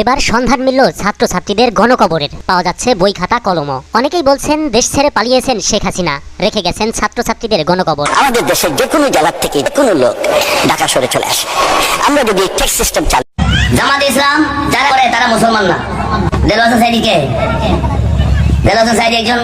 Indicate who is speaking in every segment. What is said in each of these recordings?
Speaker 1: এবার সন্ধান মিলল ছাত্রছাত্রীদের গণকবরের। পাওয়া যাচ্ছে বই খাতা কলমও। অনেকেই বলছেন দেশ ছেড়ে পালিয়েছেন শেখ হাসিনা। রেখে গেছেন ছাত্রছাত্রীদের গণকবর।
Speaker 2: আমাদের দেশের যে কোনো জেলার থেকে যে কোনো লোক ঢাকা সরে চলে আসে। আমরা যদি টেক্স সিস্টেম চালু
Speaker 3: জামাত ইসলাম যারা করে তারা মুসলমান না। দেলওয়াজ সাইদি কে দেলওয়াজ সাইদি একজন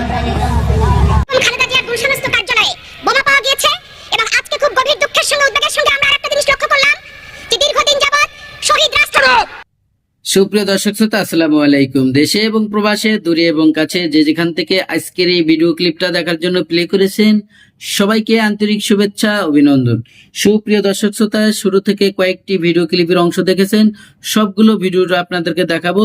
Speaker 4: সুপ্রিয় দর্শক শ্রোতা, আসসালামু আলাইকুম। দেশে এবং প্রবাসে, দূরে এবং কাছে যে যেখান থেকে আজকের এই ভিডিও ক্লিপটা দেখার জন্য প্লে করেছেন, সবাইকে আন্তরিক শুভেচ্ছা, অভিনন্দন। সুপ্রিয় দর্শক শ্রোতা, শুরু থেকে কয়েকটি ভিডিও ক্লিপের অংশ দেখেছেন, সবগুলো ভিডিওটা আপনাদেরকে দেখাবো।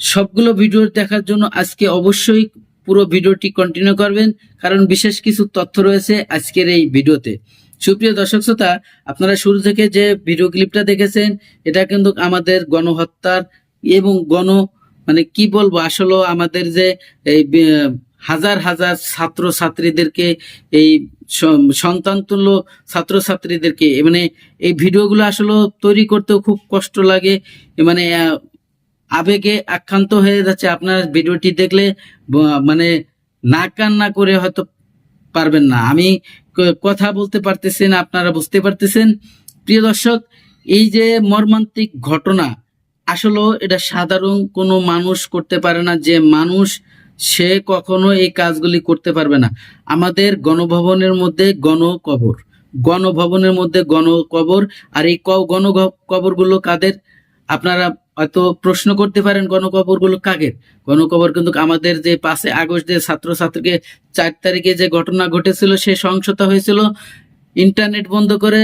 Speaker 4: সবগুলো ভিডিও দেখার জন্য আজকে অবশ্যই পুরো ভিডিওটি কন্টিনিউ করবেন, কারণ বিশেষ কিছু তথ্য রয়েছে আজকের এই ভিডিওতে। সুপ্রিয় দর্শক শ্রোতা, আপনারা শুরু থেকে যে ভিডিও ক্লিপটা দেখেছেন, এটা কিন্তু আমাদের গণহত্যার এবং গণ মানে কি বলব, আসলে আমাদের যে এই হাজার হাজার ছাত্র ছাত্রীদেরকে এই স- সন্তান তুল্য ছাত্র ছাত্রীদেরকে মানে এই ভিডিওগুলো আসলে তৈরি করতেও খুব কষ্ট লাগে মানে আবেগে আক্রান্ত হয়ে যাচ্ছে। আপনার ভিডিওটি দেখলে মানে না কান্না করে হয়তো পারবেন না। আমি কথা বলতে পারতেছেন, আপনারা বুঝতে পারতেছেন। প্রিয় দর্শক, এই যে মর্মান্তিক ঘটনা আসলে এটা সাধারণ কোনো মানুষ করতে পারে না যে মানুষ, সে কখনো এই কাজগুলি করতে পারবে না। আমাদের গণভবনের মধ্যে গণকবর, গণভবনের মধ্যে গণকবর, আর এই ক- গণকবরগুলো কাদের? আপনারা হয়তো প্রশ্ন করতে পারেন গণকবরগুলো কাকের গণকবর কিন্তু আমাদের যে পাঁচে আগস্ট যে ছাত্রছাত্রীকে চার তারিখে যে ঘটনা ঘটেছিল, সে সহিংসতা হয়েছিল। ইন্টারনেট বন্ধ করে,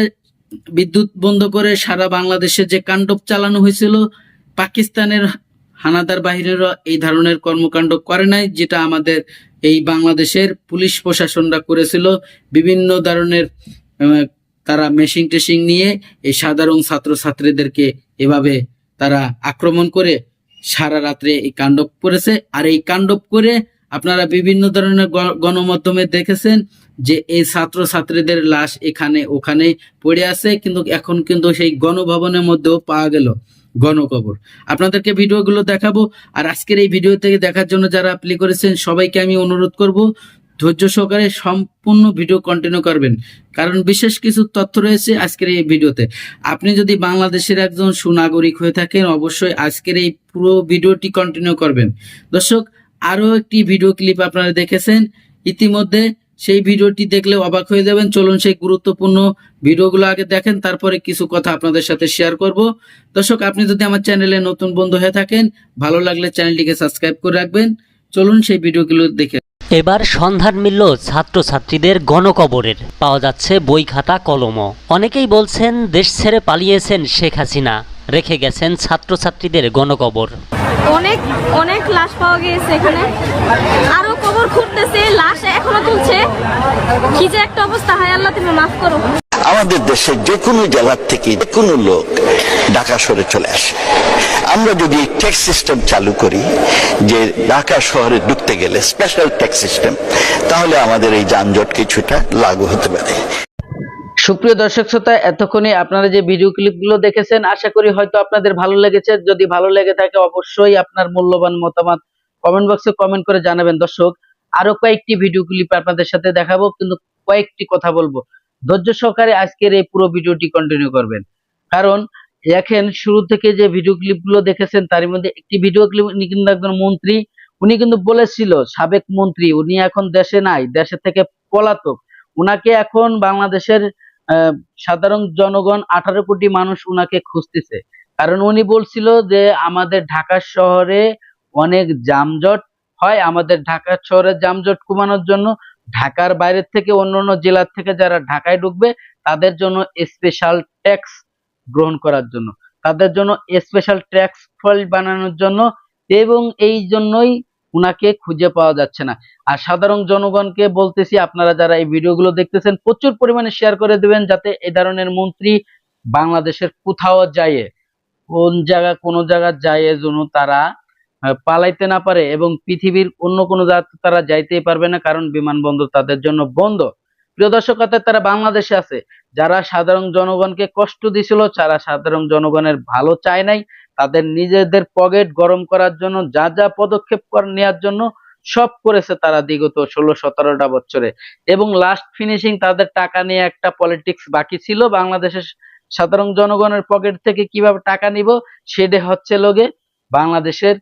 Speaker 4: বিদ্যুৎ বন্ধ করে সারা বাংলাদেশে যে কাণ্ডব চালানো হয়েছিল, পাকিস্তানের হানাদার বাহিনীরা এই ধরনের কর্মকাণ্ড করে নাই, যেটা আমাদের এই বাংলাদেশের পুলিশ প্রশাসনরা করেছিল। বিভিন্ন ধরনের তারা মেশিং টেশিং নিয়ে এই সাধারণ ছাত্রছাত্রীদেরকে এভাবে তারা আক্রমণ করে সারা রাত্রে এই কাণ্ডব করেছে। আর এই কাণ্ডব করে আপনারা বিভিন্ন ধরনের গণমাধ্যমে দেখেছেন যে এই ছাত্র ছাত্রীদের লাশ এখানে ওখানে পড়ে আছে, কিন্তু এখন কিন্তু সেই গণভবনের মধ্যেও পাওয়া গেল গণকবর। আপনাদেরকে ভিডিওগুলো দেখাবো। আর আজকের এই ভিডিও থেকে দেখার জন্য যারা প্লে করেছেন, সবাইকে আমি অনুরোধ করব ধৈর্য সহকারে সম্পূর্ণ ভিডিও কন্টিনিউ করবেন। কারণ বিশেষ কিছু তথ্য রয়েছে আজকের এই ভিডিওতে। আপনি যদি বাংলাদেশের একজন সুনাগরিক হয়ে থাকেন, অবশ্যই আজকের এই পুরো ভিডিওটি কন্টিনিউ করবেন। দর্শক, আরও একটি ভিডিও ক্লিপ আপনারা দেখেছেন। ইতিমধ্যে সেই ভিডিওটি দেখলে অবাক হয়ে যাবেন। চলুন সেই গুরুত্বপূর্ণ ভিডিওগুলো আগে দেখেন, তারপরে কিছু কথা আপনাদের সাথে শেয়ার করব। দর্শক, আপনি যদি আমার চ্যানেলে নতুন বন্ধু হয়ে থাকেন, ভালো লাগলে চ্যানেলটিকে সাবস্ক্রাইব করে রাখবেন। চলুন সেই ভিডিওগুলো দেখে
Speaker 5: এবার সন্ধান মিলল ছাত্রছাত্রীদের গণকবরের। পাওয়া যাচ্ছে বই খাতা কলমও। অনেকেই বলছেন দেশ ছেড়ে পালিয়েছেন শেখ হাসিনা। রেখে গেছেন ছাত্রছাত্রীদের গণকবর।
Speaker 6: অনেক অনেক লাশ পাওয়া গিয়েছে এখানে। আরও কবর খুঁড়তেছে লাশ এখনও তুলছে। কি যে একটা অবস্থা হায় আল্লাহ তুমি মাফ করো।
Speaker 7: আমাদের দেশের যে কোনো জেলার থেকে যে কোনো লোক ঢাকা সরে চলে আসে। আমরা যদি এই ট্যাক্স সিস্টেম চালু করি, যে ঢাকা শহরে ঢুকতে গেলে স্পেশাল ট্যাক্স সিস্টেম তাহলে আমাদের এই যানজট কিছুটা লাগু হতে পারে।
Speaker 4: সুপ্রিয় দর্শক শ্রোতা, এতক্ষণে আপনারা যে ভিডিও ক্লিপগুলো দেখেছেন, আশা করি হয়তো আপনাদের ভালো লেগেছে। যদি ভালো লেগে থাকে, অবশ্যই আপনার মূল্যবান মতামত কমেন্ট বক্সে কমেন্ট করে জানাবেন। দর্শক, আরও কয়েকটি ভিডিও ক্লিপ আপনাদের সাথে দেখাবো, কিন্তু কয়েকটি কথা বলব। ধৈর্য সহকারে আজকের এই পুরো ভিডিওটি কন্টিনিউ করবেন। কারণ দেখেন, শুরু থেকে যে ভিডিও ক্লিপগুলো দেখেছেন তার মধ্যে একটি ভিডিও ক্লিপ উনি কিন্তু একজন মন্ত্রী। উনি কিন্তু বলেছিল, সাবেক মন্ত্রী, উনি এখন দেশে নাই, দেশে থেকে পলাতক। উনাকে এখন বাংলাদেশের সাধারণ জনগণ আঠারো কোটি মানুষ উনাকে খুঁজতেছে। কারণ উনি বলছিল যে, আমাদের ঢাকা শহরে অনেক যানজট হয়, আমাদের ঢাকা শহরের যানজট কমানোর জন্য ঢাকার বাইরের থেকে অন্য অন্য জেলার থেকে যারা ঢাকায় ঢুকবে, তাদের জন্য স্পেশাল ট্যাক্স গ্রহণ করার জন্য, তাদের জন্য স্পেশাল ট্যাক্স ফাইল বানানোর জন্য এবং এই জন্যই উনাকে খুঁজে পাওয়া যাচ্ছে না। আর সাধারণ জনগণকে বলতেছি, আপনারা যারা এই ভিডিওগুলো দেখতেছেন, প্রচুর পরিমাণে শেয়ার করে দিবেন যাতে এ ধরনের মন্ত্রী বাংলাদেশের কোথাও যায় কোন জায়গা কোন জায়গা যায় যেন তারা পালাইতে না পারে এবং পৃথিবীর অন্য কোনো জায়গাতে তারা যাইতেই পারবে না, কারণ বিমানবন্দর তাদের জন্য বন্ধ। প্রিয় দর্শক তারা বাংলাদেশে আছে। যারা সাধারণ জনগণকে কষ্ট দিছিল, যারা সাধারণ জনগণের ভালো চায় নাই, তাদের নিজেদের পকেট গরম করার জন্য, যা যা পদক্ষেপ নেওয়ার জন্য সব করেছে তারা বিগত ষোলো, সতেরোটা বছরে। এবং লাস্ট ফিনিশিং তাদের টাকা নিয়ে একটা পলিটিক্স বাকি ছিল। বাংলাদেশের সাধারণ জনগণের পকেট থেকে কীভাবে টাকা নিব, সেটা হচ্ছে লোকে বাংলাদেশের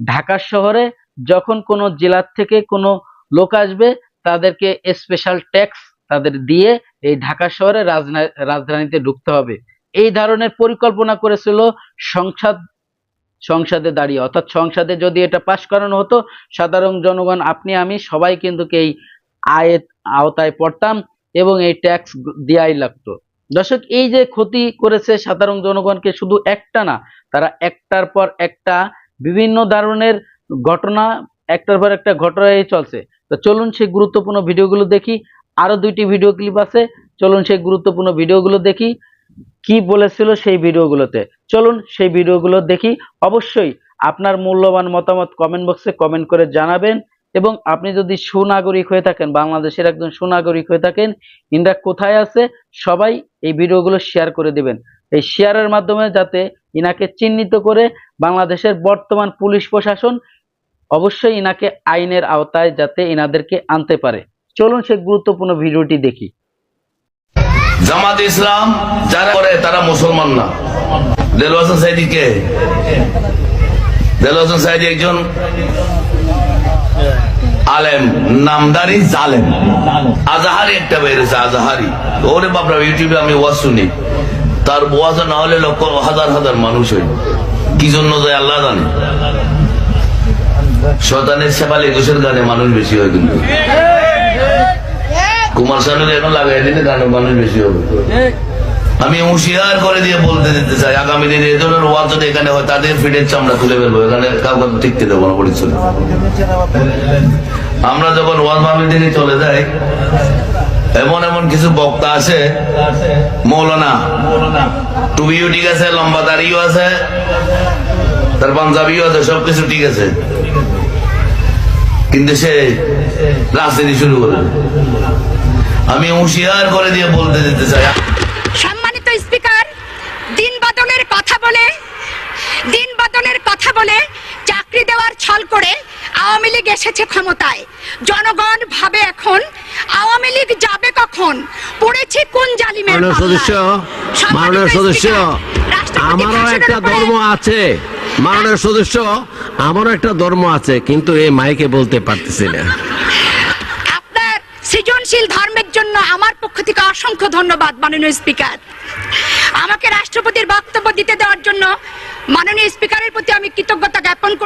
Speaker 4: ঢাকা শহরে যখন কোনো জেলার থেকে কোনো লোক আসবে, তাদেরকে স্পেশাল ট্যাক্স তাদের দিয়ে এই ঢাকা শহরে রাজধানীতে ঢুকতে হবে। এই ধরনের পরিকল্পনা করেছিল সংসদ, সংসদে দাঁড়িয়ে। অর্থাৎ সংসদে যদি এটা পাশ করানো হতো, সাধারণ জনগণ, আপনি, আমি সবাই কিন্তু এই আয়ের আওতায় পড়তাম এবং এই ট্যাক্স দেওয়াই লাগতো। দর্শক, এই যে ক্ষতি করেছে সাধারণ জনগণকে শুধু একটা না, তারা একটার পর একটা বিভিন্ন ধরনের ঘটনা, একটার পর একটা ঘটনায় চলছে। তো চলুন সেই গুরুত্বপূর্ণ ভিডিওগুলো দেখি। আরও দুইটি ভিডিও ক্লিপ আছে। চলুন সেই গুরুত্বপূর্ণ ভিডিওগুলো দেখি। কি বলেছিল সেই ভিডিওগুলোতে চলুন সেই ভিডিওগুলো দেখি। অবশ্যই আপনার মূল্যবান মতামত কমেন্ট বক্সে কমেন্ট করে জানাবেন এবং আপনি যদি সুনাগরিক হয়ে থাকেন, বাংলাদেশের একজন সুনাগরিক হয়ে থাকেন ইন্ডিয়া কোথায় আছে? সবাই এই ভিডিওগুলো শেয়ার করে দিবেন। এই শেয়ারের মাধ্যমে যাতে ইনাকে চিহ্নিত করে বাংলাদেশের বর্তমান পুলিশ প্রশাসন অবশ্যই ইনাকে আইনের আওতায় যাতে ইনাদেরকে আনতে পারে। চলুন সেই গুরুত্বপূর্ণ ভিডিওটি দেখি।
Speaker 8: জামাত ইসলাম যারা করে, তারা মুসলমান না। একজন আলেম, নামদারি জালেম। আজাহারি একটা বেরিয়েছে আজাহারি। ওরে বাপরা, ইউটিউবে আমি ওয়াজ শুনি। তার ওয়াজ না হলে লক্ষ হাজার হাজার মানুষ হয় কি জন্য যায়, আল্লাহ জানে। শয়তানের সেবাল একুশের গানে মানুষ বেশি হয় কিন্তু। কুমার শানুর এখন লাগাই দিলে গান মানুষ বেশি হবে। আমি হুঁশিয়ার করে দিয়ে বলতে দিতে চাই, আগামী দিনে এই ধরনের ওয়াজ যদি এখানে হয়, তাদের ফিটের চামড়া খুলে ফেলব এখানে কাউকে টিকতে দেবো না পরিচয় আমরা যখন ওয়াজ মাহফিল থেকে চলে যাই, এমন এমন কিছু বক্তা আছে, মৌলানা টুপিও ঠিক আছে, লম্বা দাড়িও আছে, তার পাঞ্জাবিও আছে, সবকিছু ঠিক আছে। কিন্তু সে রাজনীতি শুরু করে আমি হুঁশিয়ার করে দিয়ে বলতে দিতে চাই।
Speaker 9: সম্মানিত স্পিকার দিন বদলের কথা বলে দিন বদলের কথা বলে চাকরি দেওয়ার ছল করে আওয়ামী লীগ এসেছে ক্ষমতায়। জনগণ ভাবে এখন আওয়ামী লীগ যাবে কখন? পড়েছে কোন জালিমের
Speaker 10: মাননীয় সদস্য মাননীয় সদস্য আমারও একটা ধর্ম আছে। মাননীয় সদস্য আমারও একটা ধর্ম আছে কিন্তু এই মাইকে বলতে পারতেছি না।
Speaker 9: সৃজনশীল ধর্মের জন্য আমার পক্ষ থেকে অসংখ্য ধন্যবাদ, মাননীয় স্পিকার। আমাকে রাষ্ট্রপতির বক্তব্য দিতে দেওয়ার জন্য মাননীয় স্পিকারের প্রতি আমি কৃতজ্ঞতা জ্ঞাপন